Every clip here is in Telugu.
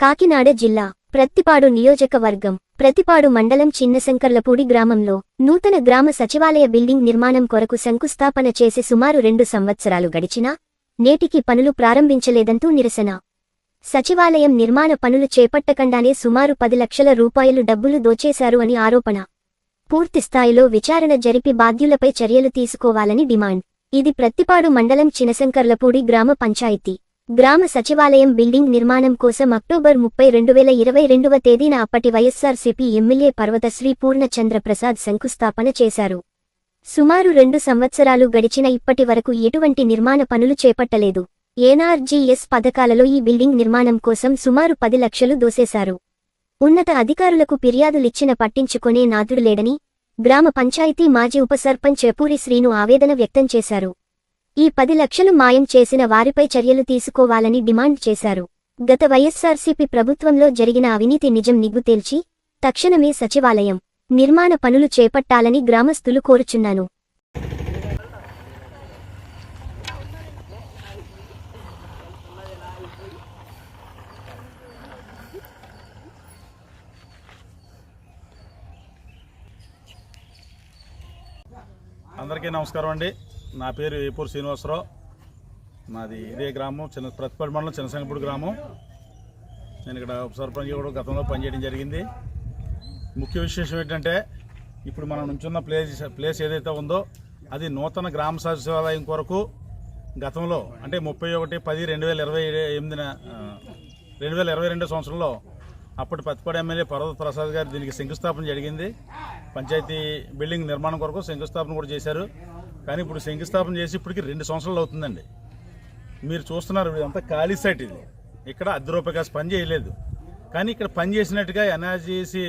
కాకినాడ జిల్లా ప్రత్తిపాడు నియోజకవర్గం ప్రతిపాడు మండలం చిన్నశంకర్లపూడి గ్రామంలో నూతన గ్రామ సచివాలయ బిల్డింగ్ నిర్మాణం కొరకు శంకుస్థాపన చేసి సుమారు రెండు సంవత్సరాలు గడిచినా నేటికి పనులు ప్రారంభించలేదంటూ నిరసన. సచివాలయం నిర్మాణ పనులు చేపట్టకుండానే సుమారు పది లక్షల రూపాయలు డబ్బులు దోచేశారు అని ఆరోపణ. పూర్తిస్థాయిలో విచారణ జరిపి బాధ్యులపై చర్యలు తీసుకోవాలని డిమాండ్. ఇది ప్రత్తిపాడు మండలం చినశంకర్లపూడి గ్రామ పంచాయతీ. గ్రామ సచివాలయం బిల్డింగ్ నిర్మాణం కోసం అక్టోబర్ ముప్పై రెండు వేల ఇరవై రెండవ తేదీన అప్పటి వైఎస్సార్సీపీ ఎమ్మెల్యే పర్వతశ్రీ పూర్ణచంద్రప్రసాద్ శంకుస్థాపన చేశారు. సుమారు రెండు సంవత్సరాలు గడిచిన ఇప్పటి వరకు ఎటువంటి నిర్మాణ పనులు చేపట్టలేదు. ఎన్ఆర్జీఎస్ పథకాలలో ఈ బిల్డింగ్ నిర్మాణం కోసం సుమారు పది లక్షలు దోసేశారు. ఉన్నత అధికారులకు ఫిర్యాదులిచ్చిన పట్టించుకునే నాదుడు లేడని గ్రామ పంచాయతీ మాజీ ఉప సర్పంచ్ శ్రీను ఆవేదన వ్యక్తం చేశారు. ఈ పది లక్షలు మాయం చేసిన వారిపై చర్యలు తీసుకోవాలని డిమాండ్ చేశారు. గత వైఎస్సార్సీపీ ప్రభుత్వంలో జరిగిన అవినీతి నిజం నిగ్గు తేల్చి తక్షణమే సచివాలయం నిర్మాణ పనులు చేపట్టాలని గ్రామస్తులు కోరుచున్నాను అందరికీ నమస్కారం అండి. నా పేరు ఏపూర్ శ్రీనివాసరావు. నాది ఇదే గ్రామం చిన్న ప్రతిపాటి మండలం చిన్నసంగపూడి గ్రామం. నేను ఇక్కడ ఉప సర్పంచ్ కూడా గతంలో పనిచేయడం జరిగింది. ముఖ్య విశేషం ఏంటంటే ఇప్పుడు మనం నుంచున్న ప్లేస్ ప్లేస్ ఏదైతే ఉందో అది నూతన గ్రామ సచివాలయం కొరకు గతంలో అంటే ముప్పై ఒకటి పది రెండు వేల ఇరవై ఎనిమిదిన రెండు వేల ఇరవై రెండో సంవత్సరంలో అప్పటి పత్తిపాడు ఎమ్మెల్యే పర్వత ప్రసాద్ గారు దీనికి శంకుస్థాపన జరిగింది. పంచాయతీ బిల్డింగ్ నిర్మాణం కొరకు శంకుస్థాపన కూడా చేశారు. కానీ ఇప్పుడు శంకుస్థాపన చేసి ఇప్పటికి రెండు సంవత్సరాలు అవుతుందండి. మీరు చూస్తున్నారు ఇదంతా ఖాళీ సైట్ ఇది. ఇక్కడ అర్ధ రూపాయి పని చేయలేదు. కానీ ఇక్కడ పని చేసినట్టుగా ఎన్ఆర్జీసీ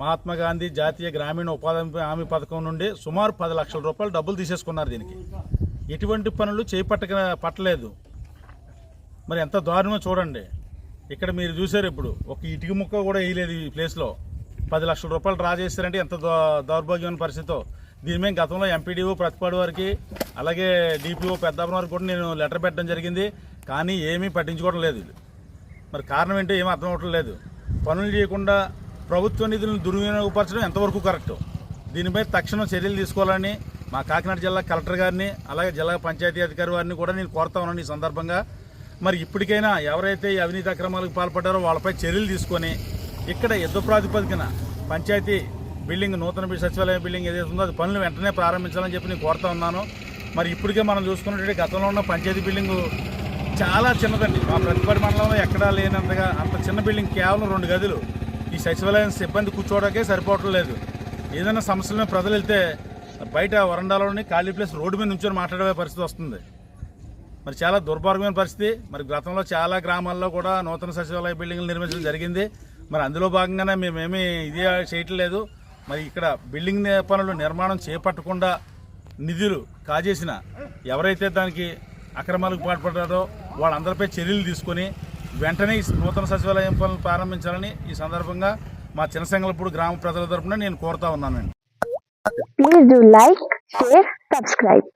మహాత్మా గాంధీ జాతీయ గ్రామీణ ఉపాధి హామీ పథకం నుండి సుమారు పది లక్షల రూపాయలు డబ్బులు తీసేసుకున్నారు దీనికి. ఎటువంటి పనులు చేపట్టక పట్టలేదు. మరి ఎంత దారుణమో చూడండి. ఇక్కడ మీరు చూసారు ఇప్పుడు ఒక ఇటుక ముక్క కూడా వేయలేదు ఈ ప్లేస్లో పది లక్షల రూపాయలు డ్రా చేశారంటే ఎంత దౌర్భాగ్యమైన పరిస్థితితో దీని మీద గతంలో ఎంపీడీఓ ప్రతిపాడు వారికి అలాగే డిపిఓ పెద్దాపురం వారికి కూడా నేను లెటర్ పెట్టడం జరిగింది. కానీ ఏమీ పట్టించుకోవడం లేదు మరి కారణం ఏంటో ఏమీ అర్థం అవటం లేదు. పనులు చేయకుండా ప్రభుత్వ నిధులను దుర్వినియోగపరచడం ఎంతవరకు కరెక్ట్? దీనిపై తక్షణం చర్యలు తీసుకోవాలని మా కాకినాడ జిల్లా కలెక్టర్ గారిని అలాగే జిల్లా పంచాయతీ అధికారి వారిని కూడా నేను కోరుతా ఉన్నాను ఈ సందర్భంగా. మరి ఇప్పటికైనా ఎవరైతే ఈ అవినీతి అక్రమాలకు పాల్పడ్డారో వాళ్ళపై చర్యలు తీసుకొని ఇక్కడ యుద్ధ ప్రాతిపదికన పంచాయతీ బిల్డింగ్ నూతన సచివాలయం సచివాలయ బిల్డింగ్ ఏదైతే ఉందో అది పనులు వెంటనే ప్రారంభించాలని చెప్పి నేను కోరుతా ఉన్నాను. మరి ఇప్పటికే మనం చూసుకున్నట్టు గతంలో ఉన్న పంచాయతీ బిల్డింగ్ చాలా చిన్నదండి. మా ప్రతిపడి మండలంలో ఎక్కడా లేనంతగా అంత చిన్న బిల్డింగ్ కేవలం రెండు గదులు. ఈ సచివాలయం సిబ్బంది కూర్చోవడానికే సరిపోవటం లేదు. ఏదైనా సమస్యల మీద ప్రజలు వెళ్తే బయట వరండాలోని ఖాళీ ప్లేస్ రోడ్డు మీద నుంచొని మాట్లాడే పరిస్థితి వస్తుంది. మరి చాలా దుర్భార్గమైన పరిస్థితి. మరి గతంలో చాలా గ్రామాల్లో కూడా నూతన సచివాలయ బిల్డింగ్లు నిర్మించడం జరిగింది. మరి అందులో భాగంగానే మేమేమీ ఇది చేయట్లేదు. మరి ఇక్కడ బిల్డింగ్ పనులు నిర్మాణం చేపట్టకుండా నిధులు కాజేసిన ఎవరైతే దానికి అక్రమాలకు పాల్పడ్డారో వాళ్ళందరిపై చర్యలు తీసుకొని వెంటనే ఈ నూతన సచివాలయం పనులు ప్రారంభించాలని ఈ సందర్భంగా మా చిన్నసంగలపూడి గ్రామ ప్రజల తరపున నేను కోరుతా ఉన్నానండి. Please do like share subscribe